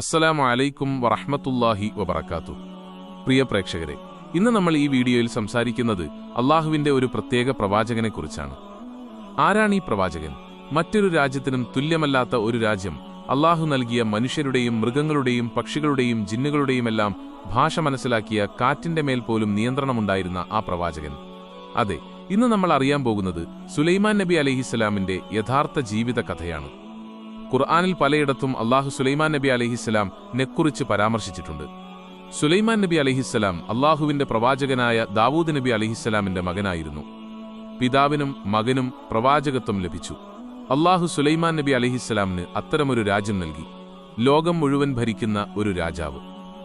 അസ്സലാമു അലൈക്കും വറഹ്മത്തുള്ളാഹി വബർക്കാത്തു പ്രിയ പ്രേക്ഷകരെ ഇന്ന് നമ്മൾ ഈ വീഡിയോയിൽ സംസാരിക്കുന്നത് അള്ളാഹുവിന്റെ ഒരു പ്രത്യേക പ്രവാചകനെക്കുറിച്ചാണ്. ആരാണ് ഈ പ്രവാചകൻ? മറ്റൊരു രാജ്യത്തിനും തുല്യമല്ലാത്ത ഒരു രാജ്യം അള്ളാഹു നൽകിയ മനുഷ്യരുടെയും മൃഗങ്ങളുടെയും പക്ഷികളുടെയും ജിന്നുകളുടെയുമെല്ലാം ഭാഷ മനസ്സിലാക്കിയ കാറ്റിന്റെ മേൽ പോലും നിയന്ത്രണമുണ്ടായിരുന്ന ആ പ്രവാചകൻ. അതെ ഇന്ന് നമ്മൾ അറിയാൻ പോകുന്നത് സുലൈമാൻ നബി അലഹിസ്സലാമിന്റെ യഥാർത്ഥ ജീവിത കഥയാണ് ഖുർആാനിൽ പലയിടത്തും അള്ളാഹു സുലൈമാൻ നബി അലഹിസ്സലാം നെക്കുറിച്ച് പരാമർശിച്ചിട്ടുണ്ട്. സുലൈമാൻ നബി അലഹിസ്സലാം അള്ളാഹുവിന്റെ പ്രവാചകനായ ദാവൂദ് നബി അലഹിസ്സലാമിന്റെ മകനായിരുന്നു. പിതാവിനും മകനും പ്രവാചകത്വം ലഭിച്ചു. അള്ളാഹു സുലൈമാൻ നബി അലഹിസ്സലാമിന് അത്തരമൊരു രാജ്യം നൽകി. ലോകം മുഴുവൻ ഭരിക്കുന്ന ഒരു രാജാവ്.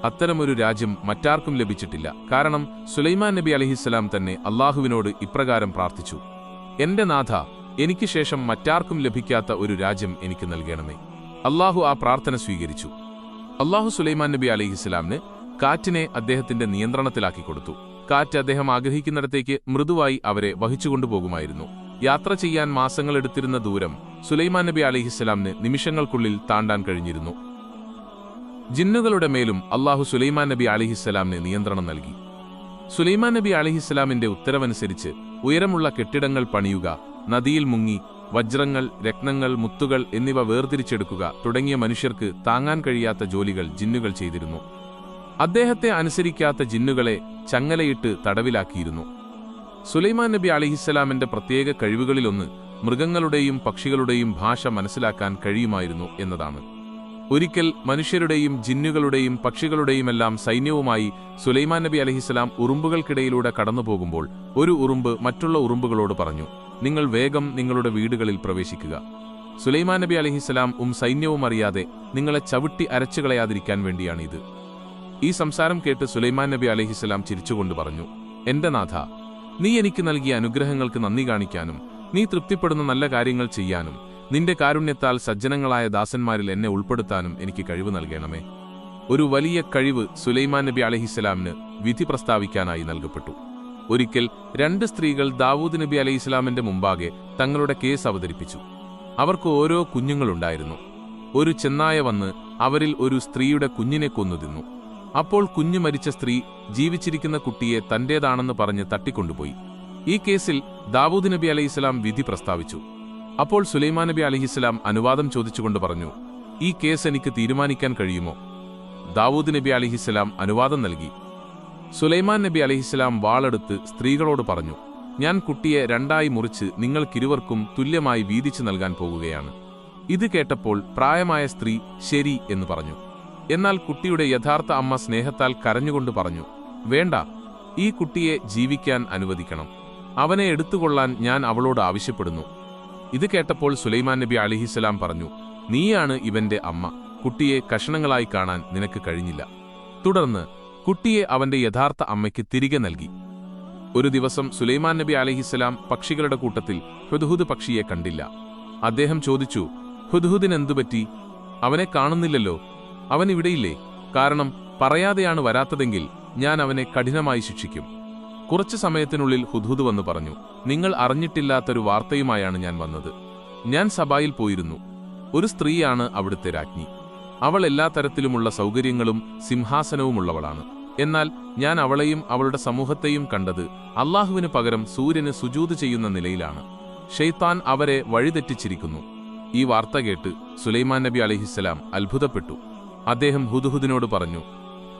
അത്തരമൊരു രാജ്യം മറ്റാർക്കും ലഭിച്ചിട്ടില്ല. കാരണം സുലൈമാൻ നബി അലഹിസ്സലാം തന്നെ അള്ളാഹുവിനോട് ഇപ്രകാരം പ്രാർത്ഥിച്ചു. എന്റെ നാഥ എനിക്ക് ശേഷം മറ്റാർക്കും ലഭിക്കാത്ത ഒരു രാജ്യം എനിക്ക് നൽകണമേ. അള്ളാഹു ആ പ്രാർത്ഥന സ്വീകരിച്ചു. അള്ളാഹു സുലൈമാൻ നബി അലിഹിസ്ലാമിന് കാറ്റിനെ അദ്ദേഹത്തിന്റെ നിയന്ത്രണത്തിലാക്കി കൊടുത്തു. കാറ്റ് അദ്ദേഹം ആഗ്രഹിക്കുന്നിടത്തേക്ക് മൃദുവായി അവരെ വഹിച്ചുകൊണ്ടുപോകുമായിരുന്നു യാത്ര ചെയ്യാൻ മാസങ്ങളെടുത്തിരുന്ന ദൂരം സുലൈമാൻ നബി അലിഹിസ്ലാമിന് നിമിഷങ്ങൾക്കുള്ളിൽ താണ്ടാൻ കഴിഞ്ഞിരുന്നു. ജിന്നുകളുടെ മേലും അള്ളാഹു സുലൈമാൻ നബി അലിഹിസ്സലാമിന് നിയന്ത്രണം നൽകി. സുലൈമാൻ നബി അലിഹിസ്സലാമിന്റെ ഉത്തരവനുസരിച്ച് ഉയരമുള്ള കെട്ടിടങ്ങൾ പണിയുക നദിയിൽ മുങ്ങി വജ്രങ്ങൾ രത്നങ്ങൾ മുത്തുകൾ എന്നിവ വേർതിരിച്ചെടുക്കുക തുടങ്ങിയ മനുഷ്യർക്ക് താങ്ങാൻ കഴിയാത്ത ജോലികൾ ജിന്നുകൾ ചെയ്തിരുന്നു. അദ്ദേഹത്തെ അനുസരിക്കാത്ത ജിന്നുകളെ ചങ്ങലയിട്ട് തടവിലാക്കിയിരുന്നു. സുലൈമാൻ നബി അലിഹിസ്സലാമിന്റെ പ്രത്യേക കഴിവുകളിലൊന്ന് മൃഗങ്ങളുടെയും പക്ഷികളുടെയും ഭാഷ മനസ്സിലാക്കാൻ കഴിയുമായിരുന്നു എന്നതാണ്. ഒരിക്കൽ മനുഷ്യരുടെയും ജിന്നുകളുടെയും പക്ഷികളുടെയുമെല്ലാം സൈന്യവുമായി സുലൈമാൻ നബി അലഹിസ്സലാം ഉറുമ്പുകൾക്കിടയിലൂടെ കടന്നുപോകുമ്പോൾ ഒരു ഉറുമ്പ് മറ്റുള്ള ഉറുമ്പുകളോട് പറഞ്ഞു നിങ്ങൾ വേഗം നിങ്ങളുടെ വീടുകളിൽ പ്രവേശിക്കുക. സുലൈമാൻ നബി അലഹിസ്സലാം ഉം സൈന്യവും അറിയാതെ നിങ്ങളെ ചവിട്ടി അരച്ചുകളയാതിരിക്കാൻ വേണ്ടിയാണിത്. ഈ സംസാരം കേട്ട് സുലൈമാൻ നബി അലഹിസ്സലാം ചിരിച്ചുകൊണ്ട് പറഞ്ഞു എന്റെ നാഥ നീ എനിക്ക് നൽകിയ അനുഗ്രഹങ്ങൾക്ക് നന്ദി കാണിക്കാനും നീ തൃപ്തിപ്പെടുന്ന നല്ല കാര്യങ്ങൾ ചെയ്യാനും നിന്റെ കാരുണ്യത്താൽ സജ്ജനങ്ങളായ ദാസന്മാരിൽ എന്നെ ഉൾപ്പെടുത്താനും എനിക്ക് കഴിവ് നൽകണമേ. ഒരു വലിയ കഴിവ് സുലൈമാൻ നബി അലഹിസ്സലാമിന് വിധി പ്രസ്താവിക്കാനായി നൽകപ്പെട്ടു. ഒരിക്കൽ രണ്ട് സ്ത്രീകൾ ദാവൂദ് നബി അലഹിസ്ലാമിന്റെ മുമ്പാകെ തങ്ങളുടെ കേസ് അവതരിപ്പിച്ചു. അവർക്ക് ഓരോ കുഞ്ഞുങ്ങളുണ്ടായിരുന്നു. ഒരു ചെന്നായ വന്ന് അവരിൽ ഒരു സ്ത്രീയുടെ കുഞ്ഞിനെ കൊന്നു തിന്നു. അപ്പോൾ കുഞ്ഞു മരിച്ച സ്ത്രീ ജീവിച്ചിരിക്കുന്ന കുട്ടിയെ തന്റേതാണെന്ന് പറഞ്ഞ് തട്ടിക്കൊണ്ടുപോയി. ഈ കേസിൽ ദാവൂദ് നബി അലൈഹിസ്സലാം വിധി പ്രസ്താവിച്ചു. അപ്പോൾ സുലൈമാൻ നബി അലഹിസ്ലാം അനുവാദം ചോദിച്ചുകൊണ്ട് പറഞ്ഞു ഈ കേസ് എനിക്ക് തീരുമാനിക്കാൻ കഴിയുമോ? ദാവൂദ് നബി അലഹിസ്ലാം അനുവാദം നൽകി. സുലൈമാൻ നബി അലഹിസ്സലാം വാളെടുത്ത് സ്ത്രീകളോട് പറഞ്ഞു ഞാൻ കുട്ടിയെ രണ്ടായി മുറിച്ച് നിങ്ങൾക്കിരുവർക്കും തുല്യമായി വീതിച്ചു നൽകാൻ പോകുകയാണ്. ഇത് കേട്ടപ്പോൾ പ്രായമായ സ്ത്രീ ശരി എന്ന് പറഞ്ഞു. എന്നാൽ കുട്ടിയുടെ യഥാർത്ഥ അമ്മ സ്നേഹത്താൽ കരഞ്ഞുകൊണ്ട് പറഞ്ഞു വേണ്ട ഈ കുട്ടിയെ ജീവിക്കാൻ അനുവദിക്കണം. അവനെ എടുത്തുകൊള്ളാൻ ഞാൻ അവളോട് ആവശ്യപ്പെടുന്നു. ഇത് കേട്ടപ്പോൾ സുലൈമാൻ നബി അലിഹിസ്സലാം പറഞ്ഞു നീയാണ് ഇവന്റെ അമ്മ. കുട്ടിയെ കഷണങ്ങളായി കാണാൻ നിനക്ക് കഴിഞ്ഞില്ല. തുടർന്ന് കുട്ടിയെ അവന്റെ യഥാർത്ഥ അമ്മയ്ക്ക് തിരികെ നൽകി. ഒരു ദിവസം സുലൈമാൻ നബി അലഹിസ്സലാം പക്ഷികളുടെ കൂട്ടത്തിൽ ഹുദ്ഹുദ് പക്ഷിയെ കണ്ടില്ല. അദ്ദേഹം ചോദിച്ചു ഹുദ്ഹുദിനെന്തുപറ്റി? അവനെ കാണുന്നില്ലല്ലോ. അവൻ ഇവിടെയില്ലേ? കാരണം പറയാതെയാണ് വരാത്തതെങ്കിൽ ഞാൻ അവനെ കഠിനമായി ശിക്ഷിക്കും. കുറച്ചു സമയത്തിനുള്ളിൽ ഹുദ്ഹുദ് വന്നു പറഞ്ഞു നിങ്ങൾ അറിഞ്ഞിട്ടില്ലാത്തൊരു വാർത്തയുമായാണ് ഞാൻ വന്നത്. ഞാൻ സഭായിൽ പോയിരുന്നു. ഒരു സ്ത്രീയാണ് അവിടുത്തെ രാജ്ഞി. അവൾ എല്ലാ തരത്തിലുമുള്ള സൗകര്യങ്ങളും സിംഹാസനവുമുള്ളവളാണ്. എന്നാൽ ഞാൻ അവളെയും അവളുടെ സമൂഹത്തെയും കണ്ടത് അള്ളാഹുവിന് പകരം സൂര്യന് സുജൂത് ചെയ്യുന്ന നിലയിലാണ്. ഷെയ്ത്താൻ അവരെ വഴിതെറ്റിച്ചിരിക്കുന്നു. ഈ വാർത്ത കേട്ട് സുലൈമാൻ നബി അലഹിസ്സലാം അത്ഭുതപ്പെട്ടു. അദ്ദേഹം ഹുദുഹുദിനോട് പറഞ്ഞു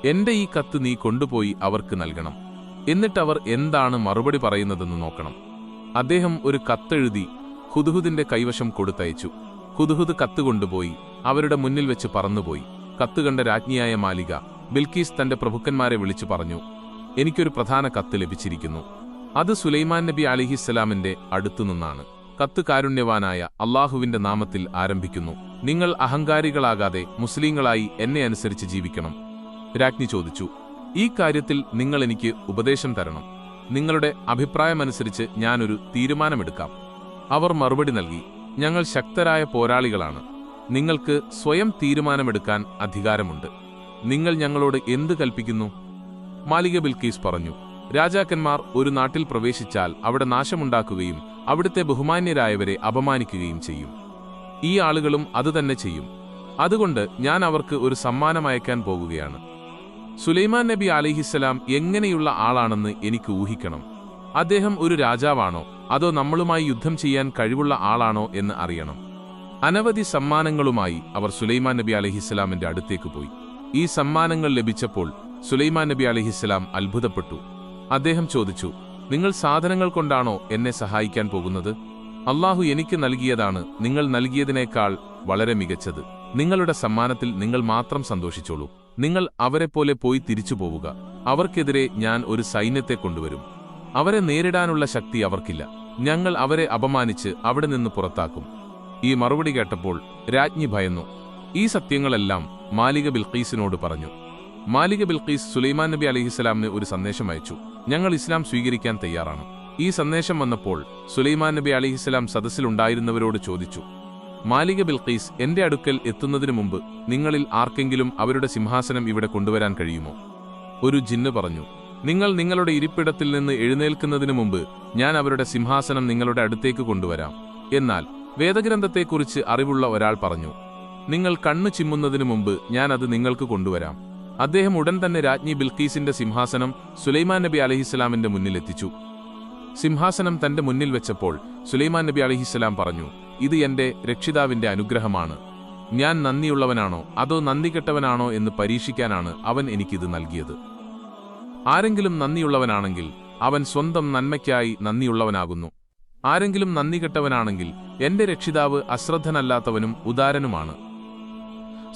എന്റെ ഈ കത്ത് നീ കൊണ്ടുപോയി അവർക്ക് നൽകണം. എന്നിട്ടവർ എന്താണ് മറുപടി പറയുന്നതെന്ന് നോക്കണം. അദ്ദേഹം ഒരു കത്തെഴുതി ഹുദുഹുദിന്റെ കൈവശം കൊടുത്തയച്ചു. ഹുദുഹുദ് കത്ത് കൊണ്ടുപോയി അവരുടെ മുന്നിൽ വെച്ച് പറന്നുപോയി. കത്ത് കണ്ട രാജ്ഞിയായ മാലിക ബിൽക്കീസ് തന്റെ പ്രഭുക്കന്മാരെ വിളിച്ചു പറഞ്ഞു എനിക്കൊരു പ്രധാന കത്ത് ലഭിച്ചിരിക്കുന്നു. അത് സുലൈമാൻ നബി അലിഹിസ്സലാമിന്റെ അടുത്തുനിന്നാണ്. കത്ത് കാരുണ്യവാനായ അള്ളാഹുവിന്റെ നാമത്തിൽ ആരംഭിക്കുന്നു. നിങ്ങൾ അഹങ്കാരികളാകാതെ മുസ്ലിങ്ങളായി എന്നെ അനുസരിച്ച് ജീവിക്കണം. രാജ്ഞി ചോദിച്ചു ഈ കാര്യത്തിൽ നിങ്ങൾ എനിക്ക് ഉപദേശം തരണം. നിങ്ങളുടെ അഭിപ്രായമനുസരിച്ച് ഞാനൊരു തീരുമാനമെടുക്കാം. അവർ മറുപടി നൽകി ഞങ്ങൾ ശക്തരായ പോരാളികളാണ്. നിങ്ങൾക്ക് സ്വയം തീരുമാനമെടുക്കാൻ അധികാരമുണ്ട്. നിങ്ങൾ ഞങ്ങളോട് എന്ത് കൽപ്പിക്കുന്നു? മാലിക ബിൽക്കീസ് പറഞ്ഞു രാജാക്കന്മാർ ഒരു നാട്ടിൽ പ്രവേശിച്ചാൽ അവിടെ നാശമുണ്ടാക്കുകയും അവിടുത്തെ ബഹുമാന്യരായവരെ അപമാനിക്കുകയും ചെയ്യും. ഈ ആളുകളും അതുതന്നെ ചെയ്യും. അതുകൊണ്ട് ഞാൻ അവർക്ക് ഒരു സമ്മാനം അയക്കാൻ പോകുകയാണ്. സുലൈമാൻ നബി അലിഹിസ്സലാം എങ്ങനെയുള്ള ആളാണെന്ന് എനിക്ക് ഊഹിക്കണം. അദ്ദേഹം ഒരു രാജാവാണോ? അതോ നമ്മളുമായി യുദ്ധം ചെയ്യാൻ കഴിവുള്ള ആളാണോ എന്ന് അറിയണം. അനവധി സമ്മാനങ്ങളുമായി അവർ സുലൈമാൻ നബി അലഹിസ്സലാമിന്റെ അടുത്തേക്ക് പോയി. ഈ സമ്മാനങ്ങൾ ലഭിച്ചപ്പോൾ സുലൈമാൻ നബി അലഹിസ്സലാം അത്ഭുതപ്പെട്ടു. അദ്ദേഹം ചോദിച്ചു നിങ്ങൾ സാധനങ്ങൾ കൊണ്ടാണോ എന്നെ സഹായിക്കാൻ പോകുന്നത്? അള്ളാഹു എനിക്ക് നൽകിയതാണ് നിങ്ങൾ നൽകിയതിനേക്കാൾ വളരെ മികച്ചത്. നിങ്ങളുടെ സമ്മാനത്തിൽ നിങ്ങൾ മാത്രം സന്തോഷിച്ചോളൂ. നിങ്ങൾ അവരെപ്പോലെ പോയി തിരിച്ചു പോവുക അവർക്കെതിരെ ഞാൻ ഒരു സൈന്യത്തെ കൊണ്ടുവരും. അവരെ നേരിടാനുള്ള ശക്തി അവർക്കില്ല. ഞങ്ങൾ അവരെ അപമാനിച്ച് അവിടെ നിന്ന് പുറത്താക്കും. ഈ മറുപടി കേട്ടപ്പോൾ രാജ്ഞി ഭയന്നു. ഈ സത്യങ്ങളെല്ലാം മാലിക ബിൽഖീസിനോട് പറഞ്ഞു മാലിക ബിൽഖീസ് സുലൈമാൻ നബി അലഹിസ്സലാമിന് ഒരു സന്ദേശം അയച്ചു. ഞങ്ങൾ ഇസ്ലാം സ്വീകരിക്കാൻ തയ്യാറാണ്. ഈ സന്ദേശം വന്നപ്പോൾ സുലൈമാൻ നബി അലിഹിസ്സലാം സദസ്സിലുണ്ടായിരുന്നവരോട് ചോദിച്ചു മാലിക ബിൽഖീസ് എന്റെ അടുക്കൽ എത്തുന്നതിനു മുമ്പ് നിങ്ങളിൽ ആർക്കെങ്കിലും അവരുടെ സിംഹാസനം ഇവിടെ കൊണ്ടുവരാൻ കഴിയുമോ? ഒരു ജിന്ന് പറഞ്ഞു നിങ്ങൾ നിങ്ങളുടെ ഇരിപ്പിടത്തിൽ നിന്ന് എഴുന്നേൽക്കുന്നതിനു മുമ്പ് ഞാൻ അവരുടെ സിംഹാസനം നിങ്ങളുടെ അടുത്തേക്ക് കൊണ്ടുവരാം. എന്നാൽ വേദഗ്രന്ഥത്തെക്കുറിച്ച് അറിവുള്ള ഒരാൾ പറഞ്ഞു നിങ്ങൾ കണ്ണു ചിമ്മുന്നതിനു മുമ്പ് ഞാൻ അത് നിങ്ങൾക്ക് കൊണ്ടുവരാം. അദ്ദേഹം ഉടൻ തന്നെ രാജ്ഞി ബിൽക്കീസിന്റെ സിംഹാസനം സുലൈമാൻ നബി അലഹിസ്സലാമിന്റെ മുന്നിലെത്തിച്ചു സിംഹാസനം തന്റെ മുന്നിൽ വെച്ചപ്പോൾ സുലൈമാൻ നബി അലഹിസ്സലാം പറഞ്ഞു ഇത് എന്റെ രക്ഷിതാവിന്റെ അനുഗ്രഹമാണ്. ഞാൻ നന്ദിയുള്ളവനാണോ? അതോ നന്ദി കെട്ടവനാണോ എന്ന് പരീക്ഷിക്കാനാണ് അവൻ എനിക്കിത് നൽകിയത്. ആരെങ്കിലും നന്ദിയുള്ളവനാണെങ്കിൽ അവൻ സ്വന്തം നന്മയ്ക്കായി നന്ദിയുള്ളവനാകുന്നു. ആരെങ്കിലും നന്ദി കെട്ടവനാണെങ്കിൽ എന്റെ രക്ഷിതാവ് അശ്രദ്ധനല്ലാത്തവനും ഉദാരനുമാണ്.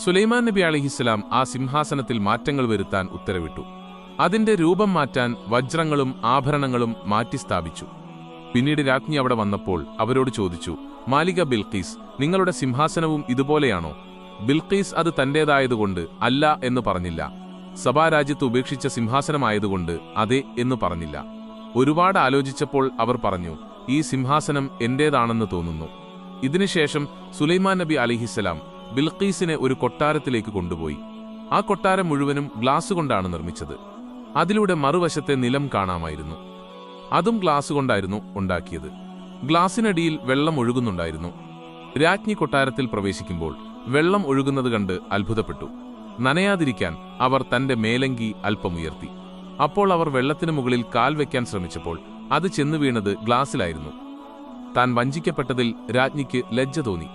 സുലൈമാൻ നബി അലിഹിസ്ലാം ആ സിംഹാസനത്തിൽ മാറ്റങ്ങൾ വരുത്താൻ ഉത്തരവിട്ടു. അതിന്റെ രൂപം മാറ്റാൻ വജ്രങ്ങളും ആഭരണങ്ങളും മാറ്റി സ്ഥാപിച്ചു പിന്നീട് രാജ്ഞി അവിടെ വന്നപ്പോൾ അവരോട് ചോദിച്ചു മാലിക ബിൽഖീസ് നിങ്ങളുടെ സിംഹാസനവും ഇതുപോലെയാണോ? ബിൽഖീസ് അത് തന്റേതായതുകൊണ്ട് അല്ല എന്ന് പറഞ്ഞില്ല. സഭാരാജ്യത്ത് ഉപേക്ഷിച്ച സിംഹാസനമായതുകൊണ്ട് അതെ എന്ന് പറഞ്ഞില്ല. ഒരുപാട് ആലോചിച്ചപ്പോൾ അവർ പറഞ്ഞു ഈ സിംഹാസനം എന്റേതാണെന്ന് തോന്നുന്നു. ഇതിനുശേഷം സുലൈമാൻ നബി അലിഹിസലാം ബിൽഖീസിനെ ഒരു കൊട്ടാരത്തിലേക്ക് കൊണ്ടുപോയി. ആ കൊട്ടാരം മുഴുവനും ഗ്ലാസ് കൊണ്ടാണ് നിർമ്മിച്ചത്. അതിലൂടെ മറുവശത്തെ നിലം കാണാമായിരുന്നു. അതും ഗ്ലാസ് കൊണ്ടായിരുന്നു ഉണ്ടാക്കിയത്. ഗ്ലാസിനടിയിൽ വെള്ളം ഒഴുകുന്നുണ്ടായിരുന്നു. രാജ്ഞി കൊട്ടാരത്തിൽ പ്രവേശിക്കുമ്പോൾ വെള്ളം ഒഴുകുന്നത് കണ്ട് അത്ഭുതപ്പെട്ടു. നനയാതിരിക്കാൻ അവർ തന്റെ മേലങ്കി അല്പമുയർത്തി. അപ്പോൾ അവർ വെള്ളത്തിനു മുകളിൽ കാൽ വയ്ക്കാൻ ശ്രമിച്ചപ്പോൾ അത് ചെന്നു വീണത് ഗ്ലാസ്സിലായിരുന്നു താൻ വഞ്ചിക്കപ്പെട്ടതിൽ രാജ്ഞിക്ക് ലജ്ജ തോന്നി.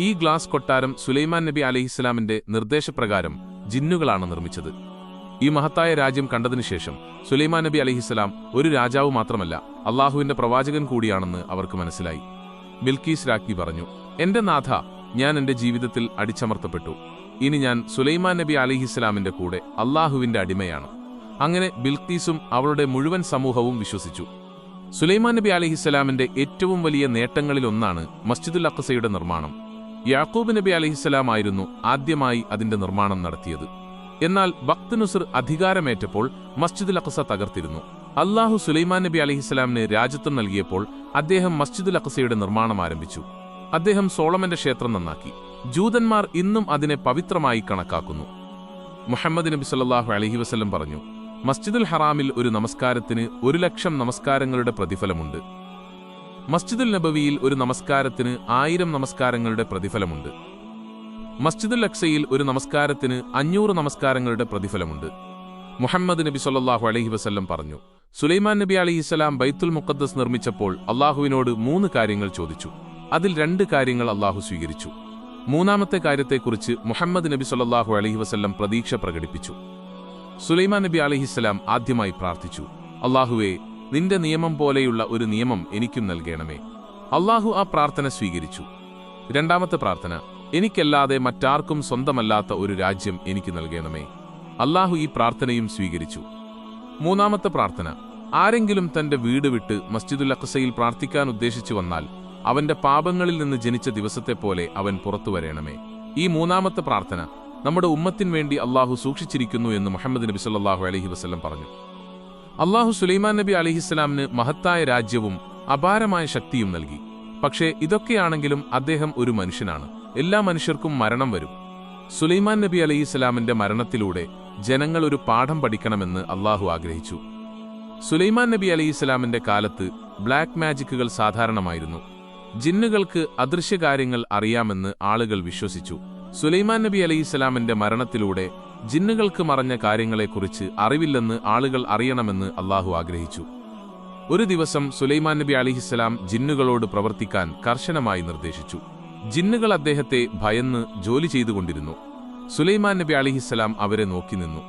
ഈ ഗ്ലാസ് കൊട്ടാരം സുലൈമാൻ നബി അലഹിസ്ലാമിന്റെ നിർദ്ദേശപ്രകാരം ജിന്നുകളാണ് നിർമ്മിച്ചത്. ഈ മഹത്തായ രാജ്യം കണ്ടതിനു ശേഷം സുലൈമാൻ നബി അലഹിസ്സലാം ഒരു രാജാവ് മാത്രമല്ല അള്ളാഹുവിന്റെ പ്രവാചകൻ കൂടിയാണെന്ന് അവർക്ക് മനസ്സിലായി. ബിൽക്കീസ് രാജ്ഞി പറഞ്ഞു എന്റെ നാഥ ഞാൻ എന്റെ ജീവിതത്തിൽ അടിച്ചമർത്തപ്പെട്ടു. ഇനി ഞാൻ സുലൈമാൻ നബി അലിഹിസ്ലാമിന്റെ കൂടെ അള്ളാഹുവിന്റെ അടിമയാണ്. അങ്ങനെ ബിൽക്കീസും അവളുടെ മുഴുവൻ സമൂഹവും വിശ്വസിച്ചു. സുലൈമാൻ നബി അലിഹിസ്സലാമിന്റെ ഏറ്റവും വലിയ നേട്ടങ്ങളിലൊന്നാണ് മസ്ജിദുൽ അക്കസയുടെ നിർമ്മാണം. യാക്കൂബ് നബി അലിഹിസ്സലാമായിരുന്നു ആദ്യമായി അതിന്റെ നിർമ്മാണം നടത്തിയത്. എന്നാൽ ബക്തനുസർ അധികാരമേറ്റപ്പോൾ മസ്ജിദുൽ അഖസ തകർത്തിരുന്നു. അള്ളാഹു സുലൈമാൻ നബി അലഹിസ്സലാമിന് രാജ്യത്വം നൽകിയപ്പോൾ അദ്ദേഹം മസ്ജിദുൽ അഖസയുടെ നിർമ്മാണം ആരംഭിച്ചു. അദ്ദേഹം സോളമന്റെ ക്ഷേത്രം നന്നാക്കി. ജൂതന്മാർ ഇന്നും അതിനെ പവിത്രമായി കണക്കാക്കുന്നു. മുഹമ്മദ് നബി സല്ലാഹു അലഹി വസ്ലം പറഞ്ഞു മസ്ജിദുൽ ഹറാമിൽ ഒരു നമസ്കാരത്തിന് ഒരു ലക്ഷം നമസ്കാരങ്ങളുടെ പ്രതിഫലമുണ്ട്. മസ്ജിദുൽ നബവിയിൽ ഒരു നമസ്കാരത്തിന് ആയിരം നമസ്കാരങ്ങളുടെ പ്രതിഫലമുണ്ട്. മസ്ജിദുൽ അക്സയിൽ ഒരു നമസ്കാരത്തിന് അഞ്ഞൂറ് നമസ്കാരങ്ങളുടെ പ്രതിഫലമുണ്ട്. മുഹമ്മദ് നബി സൊല്ലാഹു അലഹി വസ്ല്ലം പറഞ്ഞു സുലൈമാൻ നബി അലിഹിസ്സലാം ബൈത്തുൽ മുഖദ്ദസ് നിർമ്മിച്ചപ്പോൾ അള്ളാഹുവിനോട് മൂന്ന് കാര്യങ്ങൾ ചോദിച്ചു. അതിൽ രണ്ട് കാര്യങ്ങൾ അള്ളാഹു സ്വീകരിച്ചു. മൂന്നാമത്തെ കാര്യത്തെക്കുറിച്ച് മുഹമ്മദ് നബി സൊല്ലാഹു അലഹി വസ്ല്ലം പ്രതീക്ഷ പ്രകടിപ്പിച്ചു. സുലൈമാൻ നബി അലഹിസ്സലാം ആദ്യമായി പ്രാർത്ഥിച്ചു അള്ളാഹുവെ നിന്റെ നിയമം പോലെയുള്ള ഒരു നിയമം എനിക്കും നൽകണമേ. അള്ളാഹു ആ പ്രാർത്ഥന സ്വീകരിച്ചു. രണ്ടാമത്തെ പ്രാർത്ഥന എനിക്കല്ലാതെ മറ്റാർക്കും സ്വന്തമല്ലാത്ത ഒരു രാജ്യം എനിക്ക് നൽകണമേ. അള്ളാഹു ഈ പ്രാർത്ഥനയും സ്വീകരിച്ചു. മൂന്നാമത്തെ പ്രാർത്ഥന ആരെങ്കിലും തന്റെ വീട് വിട്ട് മസ്ജിദുൽ അഖസയിൽ പ്രാർത്ഥിക്കാൻ ഉദ്ദേശിച്ചു വന്നാൽ അവന്റെ പാപങ്ങളിൽ നിന്ന് ജനിച്ച ദിവസത്തെ പോലെ അവൻ പുറത്തു വരേണമേ. ഈ മൂന്നാമത്തെ പ്രാർത്ഥന നമ്മുടെ ഉമ്മത്തിന് വേണ്ടി അള്ളാഹു സൂക്ഷിച്ചിരിക്കുന്നു എന്ന് മുഹമ്മദ് നബി സല്ലാഹു അലഹി വസ്ലം പറഞ്ഞു. അള്ളാഹു സുലൈമാൻ നബി അലിഹിസ്സലാമിന് മഹത്തായ രാജ്യവും അപാരമായ ശക്തിയും നൽകി. പക്ഷേ ഇതൊക്കെയാണെങ്കിലും അദ്ദേഹം ഒരു മനുഷ്യനാണ്. എല്ലാ മനുഷ്യർക്കും മരണം വരും. സുലൈമാൻ നബി അലിഹിസ്സലാമിന്റെ മരണത്തിലൂടെ ജനങ്ങൾ ഒരു പാഠം പഠിക്കണമെന്ന് അള്ളാഹു ആഗ്രഹിച്ചു. സുലൈമാൻ നബി അലിഹിസ്സലാമിന്റെ കാലത്ത് ബ്ലാക്ക് മാജിക്കുകൾ സാധാരണമായിരുന്നു. ജിന്നുകൾക്ക് അദൃശ്യകാര്യങ്ങൾ അറിയാമെന്ന് ആളുകൾ വിശ്വസിച്ചു. സുലൈമാൻ നബി അലൈഹിസ്സലാമിന്റെ മരണത്തിലൂടെ ജിന്നുകൾക്ക് മറഞ്ഞ കാര്യങ്ങളെക്കുറിച്ച് അറിവില്ലെന്ന് ആളുകൾ അറിയണമെന്ന് അള്ളാഹു ആഗ്രഹിച്ചു. ഒരു ദിവസം സുലൈമാൻ നബി അലിഹിസ്സലാം ജിന്നുകളോട് പ്രവർത്തിക്കാൻ കർശനമായി നിർദ്ദേശിച്ചു. ജിന്നുകൾ അദ്ദേഹത്തെ ഭയന്ന് ജോലി ചെയ്തുകൊണ്ടിരുന്നു. സുലൈമാൻ നബി അലിഹിസ്സലാം അവരെ നോക്കി നിന്നു.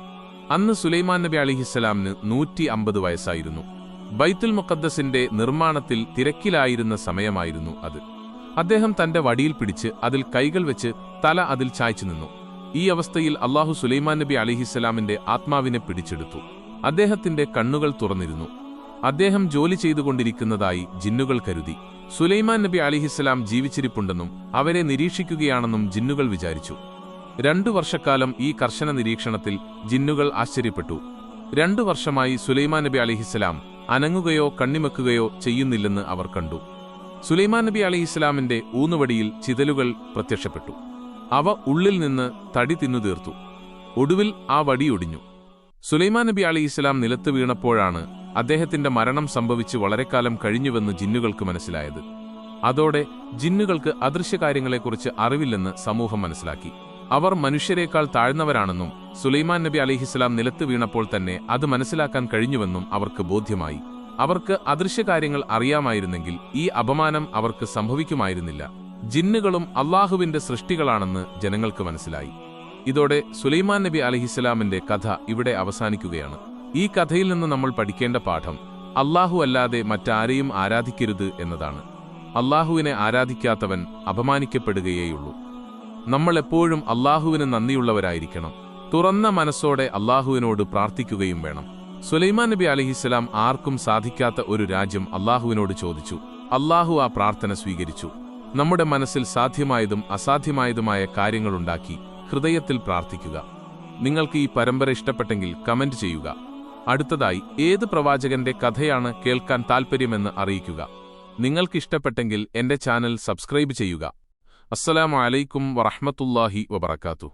അന്ന് സുലൈമാൻ നബി അലിഹിസ്സലാമിന് നൂറ്റി അമ്പത് വയസ്സായിരുന്നു. ബൈത്തുൽ മുഖദ്ദസിന്റെ നിർമ്മാണത്തിൽ തിരക്കിലായിരുന്ന സമയമായിരുന്നു അത്. അദ്ദേഹം തന്റെ വടിയിൽ പിടിച്ച് അതിൽ കൈകൾ വെച്ച് തല അതിൽ ചായ്ച്ചു നിന്നു. ഈ അവസ്ഥയിൽ അള്ളാഹു സുലൈമാൻ നബി അലിഹിസ്സലാമിന്റെ ആത്മാവിനെ പിടിച്ചെടുത്തു. അദ്ദേഹത്തിന്റെ കണ്ണുകൾ തുറന്നിരുന്നു. അദ്ദേഹം ജോലി ചെയ്തുകൊണ്ടിരിക്കുന്നതായി ജിന്നുകൾ കരുതി. സുലൈമാൻ നബി അലിഹിസ്സലാം ജീവിച്ചിരിപ്പുണ്ടെന്നും അവരെ നിരീക്ഷിക്കുകയാണെന്നും ജിന്നുകൾ വിചാരിച്ചു. രണ്ടു വർഷക്കാലം ഈ കർശന നിരീക്ഷണത്തിൽ ജിന്നുകൾ ആശ്ചര്യപ്പെട്ടു. രണ്ടു വർഷമായി സുലൈമാൻ നബി അലിഹിസ്സലാം അനങ്ങുകയോ കണ്ണിമക്കുകയോ ചെയ്യുന്നില്ലെന്ന് അവർ കണ്ടു. സുലൈമാൻ നബി അലിഹിസ്സലാമിന്റെ ഊന്നുവടിയിൽ ചിതലുകൾ പ്രത്യക്ഷപ്പെട്ടു. അവ ഉള്ളിൽ നിന്ന് തടി തിന്നു തീർത്തു. ഒടുവിൽ ആ വടിയൊടിഞ്ഞു സുലൈമാൻ നബി അലി ഇസ്ലാം നിലത്ത് വീണപ്പോഴാണ് അദ്ദേഹത്തിന്റെ മരണം സംഭവിച്ച് വളരെക്കാലം കഴിഞ്ഞുവെന്ന് ജിന്നുകൾക്ക് മനസ്സിലായത്. അതോടെ ജിന്നുകൾക്ക് അദൃശ്യകാര്യങ്ങളെക്കുറിച്ച് അറിവില്ലെന്ന് സമൂഹം മനസ്സിലാക്കി. അവർ മനുഷ്യരെക്കാൾ താഴ്ന്നവരാണെന്നും സുലൈമാൻ നബി അലിഹിസ്ലാം നിലത്ത് വീണപ്പോൾ തന്നെ അത് മനസ്സിലാക്കാൻ കഴിഞ്ഞുവെന്നും അവർക്ക് ബോധ്യമായി. അവർക്ക് അദൃശ്യകാര്യങ്ങൾ അറിയാമായിരുന്നെങ്കിൽ ഈ അപമാനം അവർക്ക് സംഭവിക്കുമായിരുന്നില്ല. ജിന്നുകളും അള്ളാഹുവിന്റെ സൃഷ്ടികളാണെന്ന് ജനങ്ങൾക്ക് മനസ്സിലായി. ഇതോടെ സുലൈമാൻ നബി അലഹിസ്സലാമിന്റെ കഥ ഇവിടെ അവസാനിക്കുകയാണ്. ഈ കഥയിൽ നിന്ന് നമ്മൾ പഠിക്കേണ്ട പാഠം അള്ളാഹു അല്ലാതെ മറ്റാരെയും ആരാധിക്കരുത് എന്നതാണ്. അള്ളാഹുവിനെ ആരാധിക്കാത്തവൻ അപമാനിക്കപ്പെടുകയേയുള്ളൂ. നമ്മൾ എപ്പോഴും അള്ളാഹുവിന് നന്ദിയുള്ളവരായിരിക്കണം. തുറന്ന മനസ്സോടെ അള്ളാഹുവിനോട് പ്രാർത്ഥിക്കുകയും വേണം. സുലൈമാൻ നബി അലഹിസ്സലാം ആർക്കും സാധിക്കാത്ത ഒരു രാജ്യം അള്ളാഹുവിനോട് ചോദിച്ചു. അള്ളാഹു ആ പ്രാർത്ഥന സ്വീകരിച്ചു. നമ്മുടെ മനസ്സിൽ സാധ്യമായതും അസാധ്യമായതുമായ കാര്യങ്ങളുണ്ടാക്കി ഹൃദയത്തിൽ പ്രാർത്ഥിക്കുക. നിങ്ങൾക്ക് ഈ പരമ്പര ഇഷ്ടപ്പെട്ടെങ്കിൽ കമന്റ് ചെയ്യുക. അടുത്തതായി ഏത് പ്രവാചകന്റെ കഥയാണ് കേൾക്കാൻ താൽപ്പര്യമെന്ന് അറിയിക്കുക. നിങ്ങൾക്കിഷ്ടപ്പെട്ടെങ്കിൽ എന്റെ ചാനൽ സബ്സ്ക്രൈബ് ചെയ്യുക. അസ്സലാമലൈക്കും അലൈക്കും വബർക്കാത്തു